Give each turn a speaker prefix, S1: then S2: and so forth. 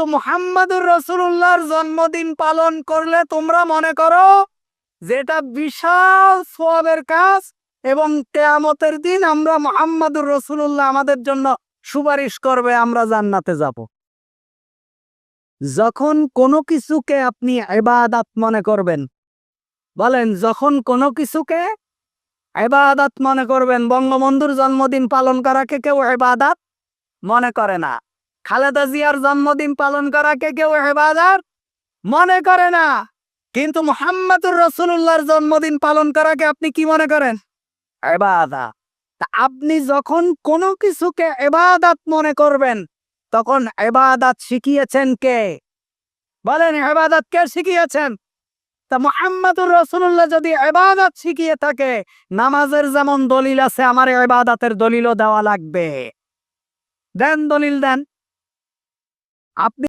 S1: কিন্তু মুহাম্মাদুর রসুল্লাহর জন্মদিন পালন করলে তোমরা মনে করো যেটা বিশাল সোয়াবের কাজ এবং কেয়ামতের দিন আমরা মুহাম্মাদুর রসুল্লাহ আমাদের জন্য সুপারিশ করবে, আমরা জান্নাতে যাব। যখন কোনো কিছুকে আপনি এবাদাত মনে করবেন, বলেন যখন কোনো কিছুকে এবাদাত মনে করবেন, বঙ্গবন্ধুর জন্মদিন পালন করাকে কেউ এবাদাত মনে করে না। খালেদা জিয়ার জন্মদিন পালন করাকে কেউ এবাদাত মনে করে না। কিন্তু মোহাম্মদুর রসুল্লাহর জন্মদিন পালন করাকে আপনি কি মনে করেন? এবাদা আপনি যখন কোনো কিছুকে এবাদাত মনে করবেন, তখন এবাদাত শিখিয়েছেন কে? বলেন এবাদাত কে শিখিয়েছেন? তা মোহাম্মদুর রসুল্লাহ যদি এবাদাত শিখিয়ে থাকে, নামাজের যেমন দলিল আছে, আমার এবাদাতের দলিলও দেওয়া লাগবে। দেন দলিল দেন। আপনি